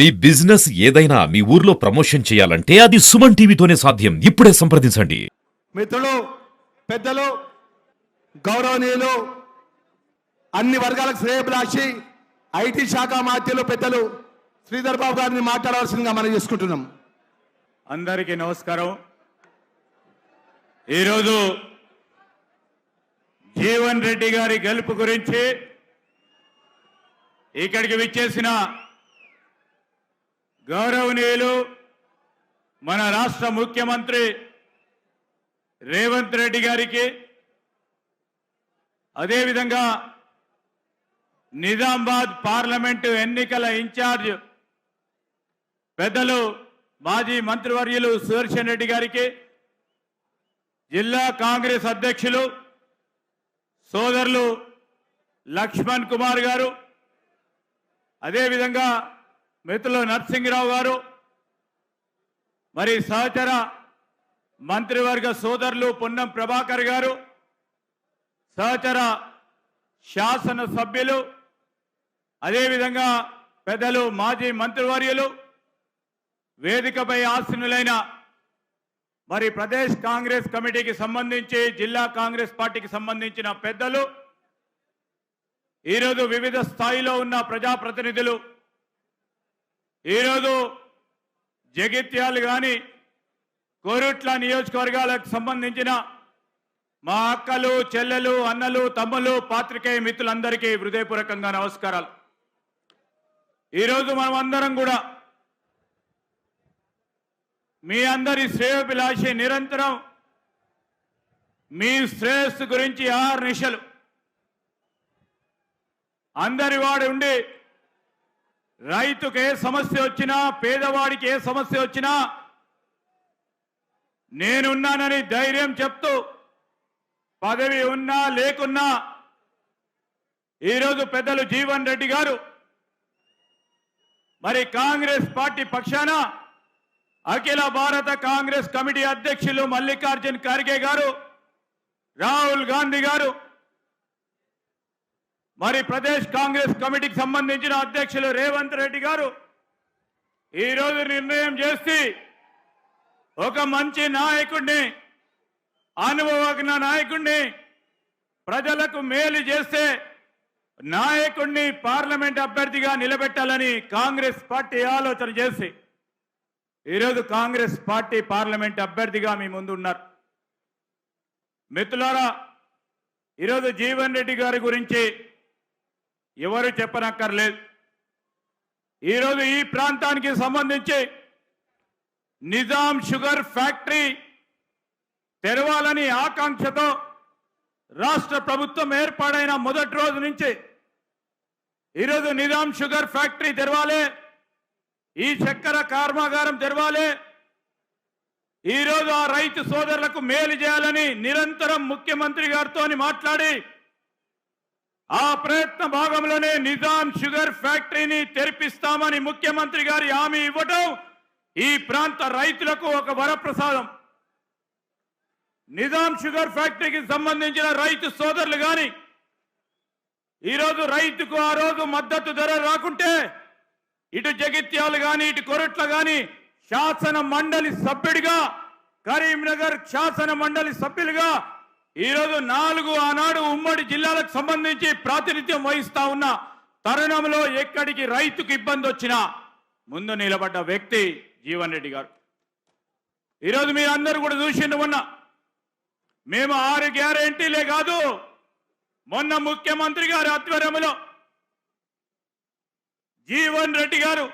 మీ business ఏదైనా మీ ఊర్లో promotion చేయాలంటే అది సుమన్ టీవీతోనే సాధ్యం. ఇప్పుడే సంప్రదించండి. మిత్రులు పెద్దలు గౌరవనీయులు అన్ని వర్గాలకు శ్రేయభిలాషి ఐటీ శాఖ మాత్యులు పెద్దలు శ్రీధర్ బాబు గారిని మాట్లాడవలసిందిగా మనం చేసుకుంటున్నాం. అందరికీ నమస్కారం. ఈరోజు జీవన్ రెడ్డి గారి గెలుపు గురించి ఇక్కడికి విచ్చేసిన గౌరవనీయులు మన రాష్ట్ర ముఖ్యమంత్రి రేవంత్ రెడ్డి గారికి అదేవిధంగా నిజామాబాద్ పార్లమెంటు ఎన్నికల ఇన్ఛార్జ్ పెద్దలు మాజీ మంత్రివర్యులు సుదర్శన్ రెడ్డి గారికి జిల్లా కాంగ్రెస్ అధ్యక్షులు సోదరులు లక్ష్మణ్ కుమార్ గారు అదేవిధంగా మిత్రులు నరసింహరావు గారు మరి సహచర మంత్రివర్గ సోదరులు పొన్నం ప్రభాకర్ గారు సహచర శాసన సభ్యులు అదేవిధంగా పెద్దలు మాజీ మంత్రివర్యులు వేదికపై ఆసీనులైన మరి ప్రదేశ్ కాంగ్రెస్ కమిటీకి సంబంధించి జిల్లా కాంగ్రెస్ పార్టీకి సంబంధించిన పెద్దలు ఈరోజు వివిధ స్థాయిలో ఉన్న ప్రజాప్రతినిధులు ఈరోజు జగిత్యాలు కానీ కోరుట్ల నియోజకవర్గాలకు సంబంధించిన మా అక్కలు చెల్లెలు అన్నలు తమ్ములు పాత్రికేయ మిత్రులందరికీ హృదయపూర్వకంగా నమస్కారాలు. ఈరోజు మనం అందరం కూడా మీ అందరి శ్రేయోభిలాషి నిరంతరం మీ శ్రేయస్సు గురించి ఆరు నిశలు అందరి వాడు ఉండి రైతుకు ఏ సమస్య వచ్చినా పేదవాడికి ఏ సమస్య వచ్చినా నేనున్నానని ధైర్యం చెప్తూ పదవి ఉన్నా లేకున్నా ఈరోజు పెద్దలు జీవన్ రెడ్డి గారు మరి కాంగ్రెస్ పార్టీ పక్షాన అఖిల భారత కాంగ్రెస్ కమిటీ అధ్యక్షులు మల్లికార్జున్ ఖర్గే గారు రాహుల్ గాంధీ గారు మరి ప్రదేశ్ కాంగ్రెస్ కమిటీకి సంబంధించిన అధ్యక్షులు రేవంత్ రెడ్డి గారు ఈరోజు నిర్ణయం చేసి ఒక మంచి నాయకుడిని అనుభవజ్ఞ నాయకుడిని ప్రజలకు మేలు చేస్తే నాయకుడిని పార్లమెంట్ అభ్యర్థిగా నిలబెట్టాలని కాంగ్రెస్ పార్టీ ఆలోచన చేసి ఈరోజు కాంగ్రెస్ పార్టీ పార్లమెంట్ అభ్యర్థిగా మీ ముందు ఉన్నారు మిత్రులారా ఈరోజు జీవన్ రెడ్డి గారి గురించి ఎవరు చెప్పనక్కర్లేదు. ఈరోజు ఈ ప్రాంతానికి సంబంధించి నిజాం షుగర్ ఫ్యాక్టరీ తెరవాలని ఆకాంక్షతో రాష్ట్ర ప్రభుత్వం ఏర్పాడైన మొదటి రోజు నుంచి ఈరోజు నిజాం షుగర్ ఫ్యాక్టరీ తెరవాలి ఈ చక్కెర కర్మాగారం తెరవాలి ఈరోజు ఆ రైతు సోదరులకు మేలు చేయాలని నిరంతరం ముఖ్యమంత్రి గారితో మాట్లాడి ఆ ప్రయత్న భాగంలోనే నిజాం షుగర్ ఫ్యాక్టరీని తెరిపిస్తామని ముఖ్యమంత్రి గారి హామీ ఇవ్వటం ఈ ప్రాంత రైతులకు ఒక వరప్రసాదం. నిజాం షుగర్ ఫ్యాక్టరీకి సంబంధించిన రైతు సోదరులు గాని ఈరోజు రైతుకు ఆ రోజు మద్దతు ధర రాకుంటే ఇటు జగిత్యాలు గాని ఇటు కొరట్ల గాని శాసన మండలి సభ్యుడిగా కరీంనగర్ శాసన మండలి సభ్యులుగా ఈరోజు నాలుగు ఆనాడు ఉమ్మడి జిల్లాలకు సంబంధించి ప్రాతినిధ్యం వహిస్తా ఉన్న తరుణంలో ఎక్కడికి రైతుకు ఇబ్బంది వచ్చినా ముందు నిలబడ్డ వ్యక్తి జీవన్ రెడ్డి గారు. ఈరోజు మీరు అందరూ కూడా చూసిండు మొన్న. మేము ఆరు గ్యారెంటీలే కాదు మొన్న ముఖ్యమంత్రి గారి ఆధ్వర్యంలో జీవన్ రెడ్డి గారు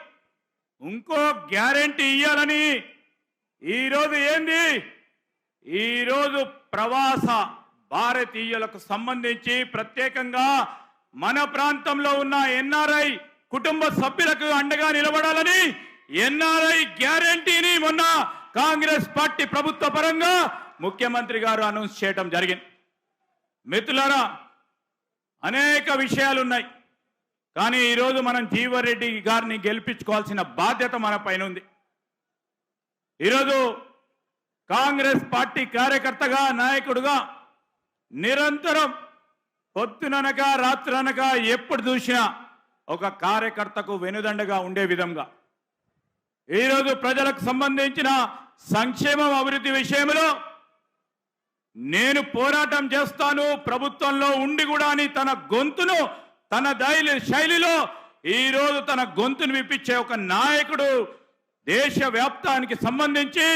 ఇంకో గ్యారెంటీ ఇయ్యాలని ఈరోజు ఏంది? ఈరోజు ప్రవాస భారతీయులకు సంబంధించి ప్రత్యేకంగా మన ప్రాంతంలో ఉన్న ఎన్ఆర్ఐ కుటుంబ సభ్యులకు అండగా నిలబడాలని ఎన్ఆర్ఐ గ్యారంటీని మొన్న కాంగ్రెస్ పార్టీ ప్రభుత్వ పరంగా ముఖ్యమంత్రి గారు అనౌన్స్ చేయడం జరిగింది. మిత్రులారా అనేక విషయాలు ఉన్నాయి కానీ ఈరోజు మనం జీవరెడ్డి గారిని గెలిపించుకోవాల్సిన బాధ్యత మన పైన ఉంది. ఈరోజు కాంగ్రెస్ పార్టీ కార్యకర్తగా నాయకుడుగా నిరంతరం పొత్తుననక రాత్రనక ఎప్పుడు చూసినా ఒక కార్యకర్తకు వెనుదండగా ఉండే విధంగా. ఈరోజు ప్రజలకు సంబంధించిన సంక్షేమం అభివృద్ధి విషయంలో నేను పోరాటం చేస్తాను. ప్రభుత్వంలో ఉండి కూడా అని తన గొంతును తన దైలి శైలిలో ఈరోజు తన గొంతును విప్పించే ఒక నాయకుడు దేశ వ్యాప్తానికి సంబంధించి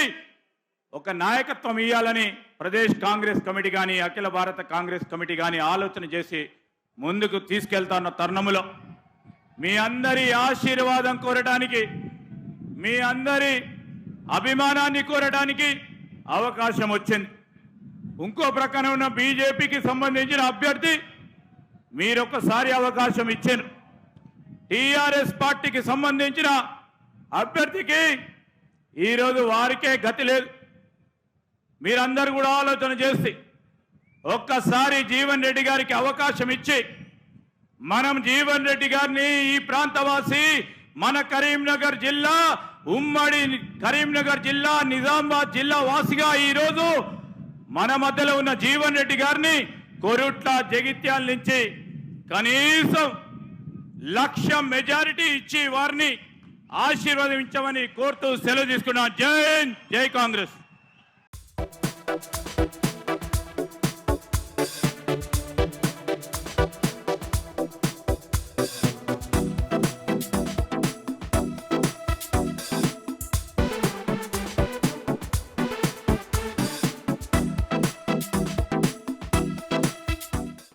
ఒక నాయకత్వం ఇవ్వాలని ప్రదేశ్ కాంగ్రెస్ కమిటీ కానీ అఖిల భారత కాంగ్రెస్ కమిటీ కానీ ఆలోచన చేసి ముందుకు తీసుకెళ్తాన్న తరుణములో మీ అందరి ఆశీర్వాదం కోరడానికి మీ అందరి అభిమానాన్ని కోరడానికి అవకాశం వచ్చింది. ఇంకో ప్రక్కన ఉన్న బీజేపీకి సంబంధించిన అభ్యర్థి మీరొకసారి అవకాశం ఇచ్చారు. టీఆర్ఎస్ పార్టీకి సంబంధించిన అభ్యర్థికి ఈరోజు వారికే గతి లేదు. మీరందరూ కూడా ఆలోచన చేసి ఒక్కసారి జీవన్ రెడ్డి గారికి అవకాశం ఇచ్చి మనం జీవన్ రెడ్డి గారిని ఈ ప్రాంతవాసి మన కరీంనగర్ జిల్లా ఉమ్మడి కరీంనగర్ జిల్లా నిజామాబాద్ జిల్లా వాసిగా ఈరోజు మన మధ్యలో ఉన్న జీవన్ రెడ్డి గారిని కొరుట్ల జగిత్యాల నుంచి కనీసం లక్ష మెజారిటీ ఇచ్చి వారిని ఆశీర్వదించమని కోరుతూ సెలవు తీసుకున్నాం జై జై కాంగ్రెస్.